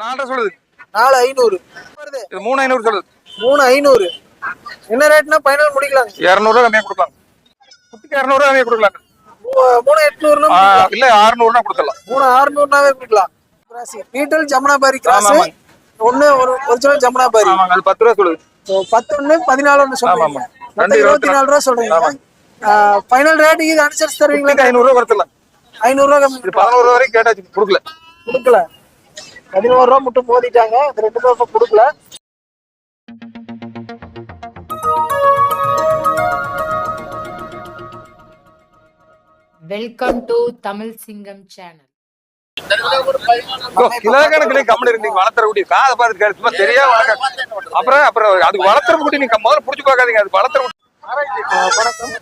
நாலரை சொல்லுது. நாலு ஐநூறு. வருது. இது மூணு ஐநூறு சொல்லுது. மூணு ஐநூறு. என்ன ரேட்னா ஃபைனல் முடிக்கலாங்க? இரநூறுவா கம்மியாக கொடுக்கலாம். குட்டிக்கு இரநூறுவா கம்மியாக கொடுக்கலாம் மூணு எட்நூறுனா இல்ல அறுநூறுனா கொடுத்துடலாம். மூணு அறுநூறுனாவே கொடுக்கலாம். பீட்டல் ஜமுனாபாரி கிராஸ். ஒன்னு ஒரு ஒரிஜினல் ஜமுனாபாரி. அது பத்து ரூபா சொல்லுது. So, பத்து ஒண்ணு பதினாலு. மொத்தம் ரெண்டு இருபத்தி நாலு ரூபா சொல்றீங்க. ஃபைனல் ரேட் இது அனுசரிச்சு தருவீங்களா? குட்டிக்கு ஐநூறுரூவா கொடுத்துடலாம். ஐநூறு ரூபா கம்மி பதினோரு ரூபா வரைக்கும் கேட்டாச்சு கொடுக்கல. கொடுக்கல. பதினோரு ரூபா மட்டும் மோதிட்டாங்க. இந்த ரெண்டு இப்ப கொடுக்கல. வெல்கம் டு தமிழ் சிங்கம் சேனல் கிலோ கணக்குல கம்மி இருக்கு. நீங்க வளர்த்துற குட்டி. காதை பார்த்து கேட்டு சும்மா தெரியாம வளர்க்க அப்புறம் அப்புறம் அதுக்கு வளர்த்துற குட்டி நீங்க முதல்ல புடிச்சு பார்க்காதீங்க. அது வளர்த்துற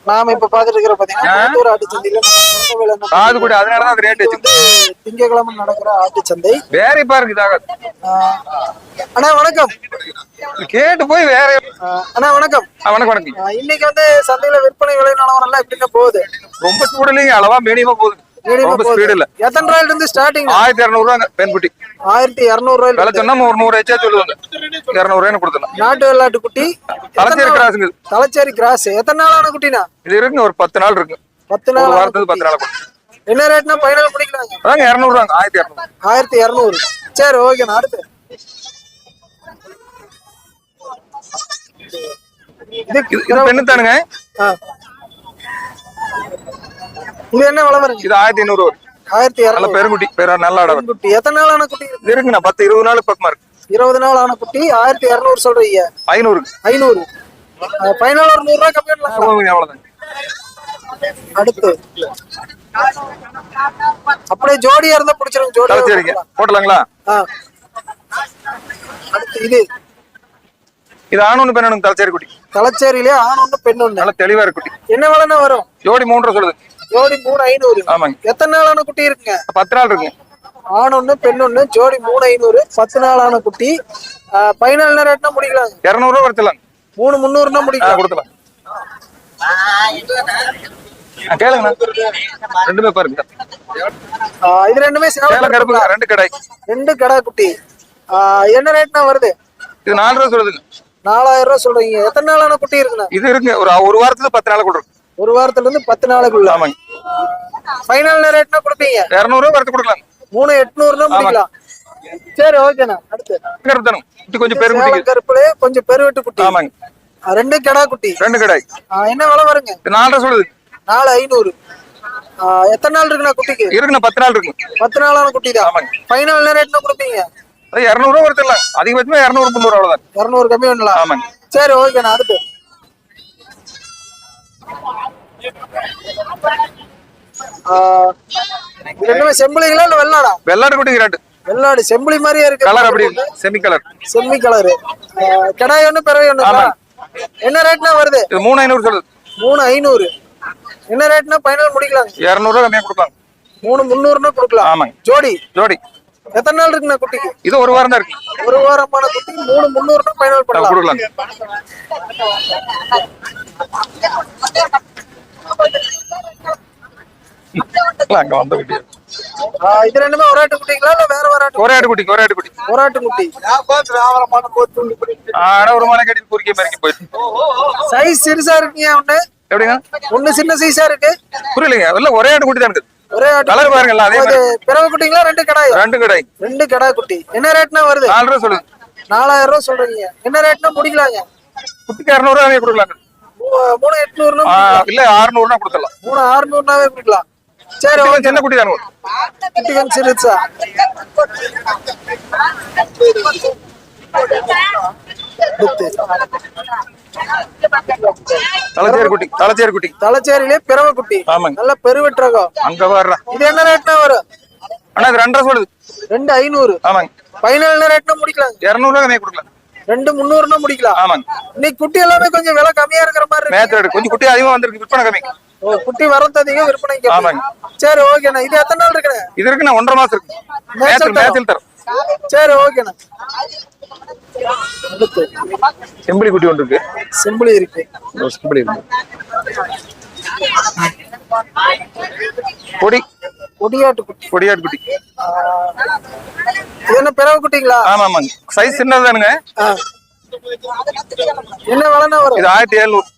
நாம இப்ப பாத்துட்டு இருக்கிற பாத்தீங்கன்னா கோயம்புத்தூர் ஆட்டு சந்தையில நம்ம சொந்த வேலை நம்ம காது அதனாலதான் அது ரேட் வச்சு வந்து திங்கட்கிழமை நடக்கிற ஆட்டு சந்தை. வேற இதாகாது ஆஹ் அண்ணா வணக்கம். கேட்டு போய் வேற. அண்ணா வணக்கம். வணக்கம் வணக்கம். இன்னைக்கு வந்து சந்தையில விற்பனை விலை நிலவரம் எல்லாம் எப்படிங்க போகுது? ரொம்ப சூடு இல்லைங்க அளவா மீடியமா போகுது. மீடியமா ரொம்ப போகுது. ஸ்பீடு இல்ல. எத்தனை ரூபாயில இருந்து ஸ்டார்டிங் ஆயிரத்தி இரநூறுவாங்க பெண் குட்டி ஆயிரத்தி இருநூறு விலை ரூபாயில சொன்னா ஒரு நூறு எச்சா சொல்லுவாங்க. இரநூறுவான்னு கொடுத்துடலாம். நாட்டு வெள்ளாட்டு குட்டி. தலைச்சேரி கிராஸுங்க. தலைச்சேரி கிராஸ். எத்தனை நாளான குட்டினா? இது இருக்குங்க ஒரு பத்து நாள் இருக்கு. பத்து நாள் வாரத்துக்கு பத்து நாள் என்ன ரேட்னா ஃபைனல் முடிக்கலாங்க அதாங்க ஆயிரத்தி இரநூறு. ஆயிரத்தி இருநூறு. சரி ஓகேண்ணா அடுத்து. இது பெண்ணு தானுங்க. இது என்ன விலை வருங்க இது ஆயிரத்தி ஐநூறு. வரும். ஆயிரத்தி நல்ல பெருங்குட்டி பெரு நல்ல ஆடவர் குட்டி எத்தனை நாள் ஆன குட்டி? இது இருக்குண்ணா பத்து இருபது நாள் பக்கமா இருக்கு. இருபது நாள் ஆன குட்டி ஆயிரத்தி இருநூறு சொல்றீங்க. ஐநூறு. ஐநூறு. ஃபைனல் ஒரு நூறு ரூபாய் கம்மி பண்ணலாம் அவ்வளவுதான். அடுத்து. அப்படியே ஜோடியா இருந்தா பிடிச்சிருங்க ஜோடியா தலைச்சேரிங்க இருந்தா. போட்டலாங்களா? ஆ. அடுத்து இது. இது ஆணொன்னு பெண்ணு தலைச்சேரி குட்டி. தலைச்சேரியிலே ஆண் ஒண்ணு பெண் ஒண்ணு. நல்ல தெளிவா இருக்கு குட்டி. என்ன விலைன்னா வரும்? ஜோடி மூன்று சொல்லுது. ஜோடி மூணு ஐநூறு. ஆமாங்க. எத்தனை நாள் ஆன குட்டி இருக்குங்க? பத்து நாள் இருக்குங்க ஆண் ஒண்ணு பெண் ஒண்ணு ஜோடி மூணு ஐநூறு பத்து நாள் ஆன குட்டி ஃபைனல் ரேட்னா முடிக்கலாங்க இரநூறுவா குறைச்சலாங்க மூணு முந்நூறுனா முடிக்கலாம். கொடுக்கலாம் ரெண்டுமே பாருங்க. இது ரெண்டுமே கருப்பு ரெண்டு கடை. ரெண்டு கடா குட்டி. என்ன ரேட்னா வருது? இது நாலு ரூபா சொல்லுதுங்க. நாலாயிரம் ரூபாய் சொல்றீங்க. எத்தனை நாள் ஆன குட்டி இருக்குண்ணா? இது இருக்குங்க. ஒரு ஒரு வாரத்துல பத்து நாள் கொடுக்கும் ஒரு வாரத்துல இருந்து பத்து நாளுக்குள்ள. ஆமாங்க. ஃபைனல் ரேட்னா கொடுப்பீங்க. இரநூறுவா குறைச்சு கொடுக்கலாம். மூணு எட்நூறுனா முடிக்கலாம். சரி ஓகேண்ணா அடுத்து. குட்டி கொஞ்சம் சேலம் கருப்புல கொஞ்சம் பெருவெட்டு குட்டி. ஆமாங்க. ரெண்டு கடா குட்டி. ரெண்டு கடை. ஆ, என்ன விலை வருங்க? இது நாலு ரூபா சொல்லுது. நாலு ஐநூறு. எத்தனை நாள் இருக்குண்ணா குட்டிக்கு? இருக்குண்ணா பத்து நாள் இருக்குங்க பத்து நாளான குட்டி தான் ஆமாங்க. ஃபைனல் ரேட்னா கொடுப்பீங்க? அது இரநூறுவா குறைச்சிடலாம். அதிகபட்சமா இரநூறு முந்நூறு அவ்வளவுதான். இரநூறு கம்மி பண்ணலாம். ஆமாங்க. சரி ஓகேண்ணா அடுத்து. இது ரெண்டுமே செம்பிளிங்களா இல்ல வெள்ளாடா? வெள்ளாடு குட்டிங்க ரெண்டு வெள்ளாடு செம்பிளி மாதிரியே இருக்கு. கலர் அப்படி செமி கலர் செம்மி கலரு கிடாய் ஒண்ணு பிறவை ஒண்ணு. என்ன ரேட்னா வருது? இது மூணு ஐநூறு சொல்லுது. மூணு ஐநூறு. என்ன ரேட்னா ஃபைனல் முடிக்கலாம். இரநூறுவா கம்மியாக கொடுக்கலாம் மூணு முந்நூறுனா கொடுக்கலாம். ஆமாங்க. ஜோடி. ஜோடி. எத்தனை நாள் இருக்குண்ணா குட்டிக்கு? இது ஒரு வாரம் தான் இருக்கு. ஒரு வாரமான குட்டி மூணு முந்நூறுனா ஃபைனல் நான் பண்ணலாம். கொடுக்கலாம். அங்க வந்த குட்டி ஆ, இது ரெண்டுமே ஒரு ஆட்டு குட்டிங்களா இல்ல வேற வேற ஆட்டு ஒரே ஆடு குட்டி. ஒரே ஆடு குட்டி. ஒரு ஆட்டு குட்டி ஆட ஒரு மலை கட்டி குறுக்கிய மாதிரி போயிட்டு சைஸ் சிறுசா இருக்குங்க ஒண்ணு. எப்படிங்க? ஒண்ணு சின்ன சைஸா இருக்கு. புரியலைங்க இல்ல ஒரே ஆடு குட்டி தான் இருக்குது. ஒரே ஆட்டு கலர் பாருங்கல்ல அதே அது மாதிரி. பிறவை குட்டிங்களா ரெண்டு கடாய்? ரெண்டு கடை ரெண்டு கடா குட்டி. என்ன ரேட்னா வருது? நாலு ரூபா சொல்லுது நாலாயிரம் ரூபாய் சொல்றீங்க. என்ன ரேட்னா முடிக்கலாங்க? குட்டிக்கு இரநூறுவா மூ- மூணு எட்நூறுனா இல்ல அறுநூறுனா கொடுத்துடலாம். மூணு அறுநூறுனாவே கொடுக்கலாம் சரி குட்டி ஓகே. கொஞ்சம் சின்ன குட்டி தானே. குட்டிகன் சிறுசா அடுத்து, தலைச்சேரி குட்டி தலைச்சேரி குட்டி. தலைச்சேரியிலே பிறவை குட்டி. ஆமாங்க. நல்ல பெருவெற்றகம். அங்க வர்றா இது என்ன ரேட்னா வரும்? ஆனா இது ரெண்டரை சொல்லுது. ரெண்டு ஐநூறு. ஆமாங்க. என்ன ரேட்னா முடிக்கலாம் இரநூறுவா கம்மியாக கொடுக்கலாம். ரெண்டு முந்நூறுனா முடிக்கலாம். ஆமாங்க. இன்னைக்கு குட்டி எல்லாமே கொஞ்சம் விலை கம்மியா இருக்கிற மாதிரி மேத்தோடு கொஞ்சம் குட்டி அதிகமா வந்திருக்கு விற்பனை கம்மி. குட்டி வரது அதிகம் விற்பனைக்கு. ஆமாங்க. சரி ஓகேண்ணா இது எத்தனை நாள் இருக்குண்ணே? இது இருக்குண்ணா ஒன்றரை மாசம் இருக்கு. தரும். சரி ஓகேண்ணா செம்பிளி குட்டி ஒன்று இருக்கு. செம்பிளி இருக்கு. செம்பிளி இருக்கு. பொடி. கொடியாட்டு குட்டி. கொடியாட்டு குட்டி. இது என்ன பிறவு குட்டிங்களா? ஆமா ஆமாங்க. சைஸ் சின்னதானுங்க. என்ன விலைன்னா வரும்? இது ஆயிரத்தி எழுநூறு.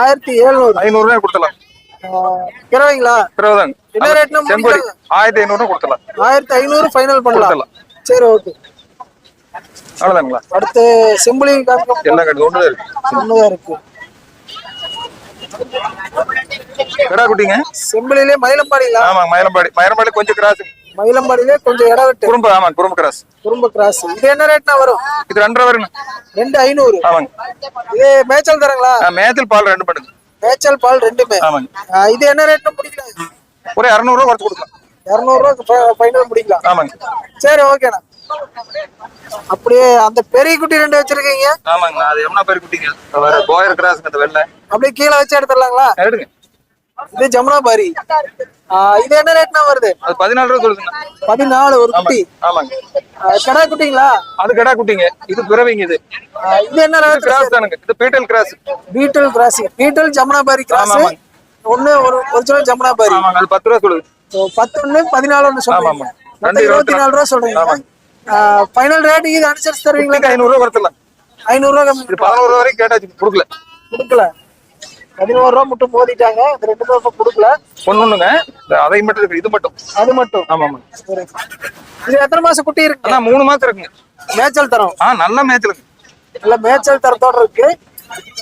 ஆயிரத்தி எழுநூறு. ஐநூறு ரூபாய் கொடுத்தலாம் பிறவைங்களா பிறகுதாங்க என்ன ரேட்னா ஆயிரத்தி ஐநூறு ரூபாய் கொடுத்தலாம் ஆயிரத்தி ஐநூறு ஃபைனல் பண்ணலாம். சரி ஓகே அவ்வளவுதானுங்களா? அடுத்து செம்பிளி காமிக்க எல்லாம் கட்டு ஒன்று இருக்கு ஒண்ணுதான் இருக்கு. கிடா குட்டிங்க? செம்பிளிலே மயிலம்பாடிங்களா? ஆமாங்க மயிலம்பாடி. மயிலம்பாடி கொஞ்சம் கிராஸ். மயிலம்பாடியிலே கொஞ்சம் இடம் விட்டு. குறும்பு ஆமாங்க குறும்பு கிராஸ். குறும்ப கிராஸ். இது என்ன ரேட்னா வரும்? இது ரெண்டரை வருங்க ரெண்டு ஐநூறு. ஆமாங்க. இது மேய்ச்சல் தரங்களா? மேய்ச்சல் பால் ரெண்டு பண்ணுங்க. மேய்ச்சல் பால் ரெண்டுமே. ஆமாங்க. இது என்ன ரேட்னா முடிக்கலாம் ஒரு இரநூறுவா குறைச்சு கொடுக்கலாம். இரநூறுவா ஃபைனல் முடிக்கலாம். ஆமாங்க. சரி ஓகேண்ணா அப்படியே அந்த பெரிய குட்டி ரெண்டு வச்சிருக்கீங்க. ஆமாங்க அது எம்னா பேர் குட்டிங்க. வேற போயர் கிராஸுங்க அந்த வெள்ளை. அப்படியே கீழே வச்சு எடுத்துடலாங்களா? எடுங்க. இது ஜமுனாபாரி. ஆ, இது என்ன ரேட்னா வருது? அது பதினாலு ரூபா சொல்லுங்க பதினாலு ஒரு குட்டி. ஆமாங்க. கடா குட்டிங்களா? அது கடா குட்டிங்க. இது பிறவிங்க இது. இது என்ன ரேட் கிராஸ் தானுங்க. இது Beetal cross. Beetal crossing Beetal Jamunapari cross. ஆமா, ஒண்ணு ஒரு ஒரிஜினல் ஜமுனாபாரி. ஆமாங்க அது பத்து ரூபா சொல்லுது. பத்து ஒண்ணு பதினாலு ஒண்ணு. மொத்தம் ரெண்டு இருபத்தி நாலு. ரூபா சொல்றீங்க. ஃபைனல் ரேட் இது அனுசரிச்சு தருவீங்களா? ஐநூறு ரூபா குறைச்சிடலாம். ஐநூறு ரூபா பதினோரு ரூபா வரைக்கும் கேட்டாச்சு கொடுக்கல. கொடுக்கல. பதினோரு ரூபா மட்டும் மோதிட்டாங்க. இந்த ரெண்டு ரூபா கொடுக்கல. ஒண்ணு ஒண்ணுங்க. அதை மட்டும் இருக்கு. இது மட்டும். அது மட்டும்? ஆமா ஆமா. இது எத்தனை மாசம் குட்டி இருக்கு? ஆனா மூணு மாசம் இருக்குங்க. மேய்ச்சல் தரம். ஆ நல்ல மேய்ச்சலுங்க. இல்ல மேய்ச்சல் தரத்தோட இருக்கு.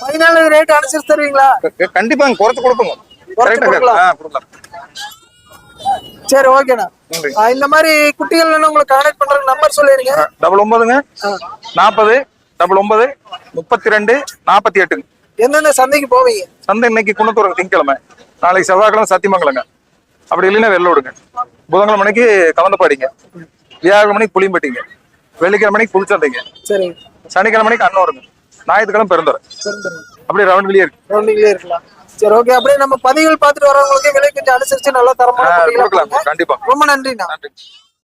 பதினாலு ரேட் அனுசரிச்சு தருவீங்களா? க- கண்டிப்பாங்க. குறைச்சு கொடுப்போங்க. சரி ஓகேண்ணா இந்த மாதிரி குட்டிகள் உங்களுக்கு கான்டாக்ட் பண்றதுக்கு நம்பர் சொல்லிருங்க டபுள் ஒன்பதுங்க. நாற்பது டபுள் ஒன்பது முப்பத்தி ரெண்டு நாற்பத்தி எட்டுங்க. என்னென்ன சந்தைக்கு போவீங்க? சந்தை இன்னைக்கு குணத்தூர் திங்கக்கிழமை நாளைக்கு செவ்வாய்க்கிழமை சத்தியமங்கலங்க. அப்படி இல்லைன்னா வெள்ளோடுங்க புதன்கிழமை மணிக்கு கலந்தப்பாடிங்க வியாழக்கிழமை மணிக்கு புளியம்பட்டிங்க. வெள்ளிக்கிழமை மணிக்கு புளிச்சந்தைங்க. சரி. சனிக்கிழமை மணிக்கு அன்னூருங்க ஞாயிற்றுக்கிழமை பெருந்துறை. அப்படியே ரவுண்ட் வெளியே இருக்கு. ரவுண்டிங்லேயே இருக்கலாம். சரி ஓகே அப்படியே நம்ம பதிவுகள் பார்த்துட்டு வரவங்களுக்கு விலை கொஞ்சம் அனுசரிச்சு நல்லா குட்டிகளா கொடுக்கலாம். கண்டிப்பா. ரொம்ப நன்றிண்ணா. நன்றி.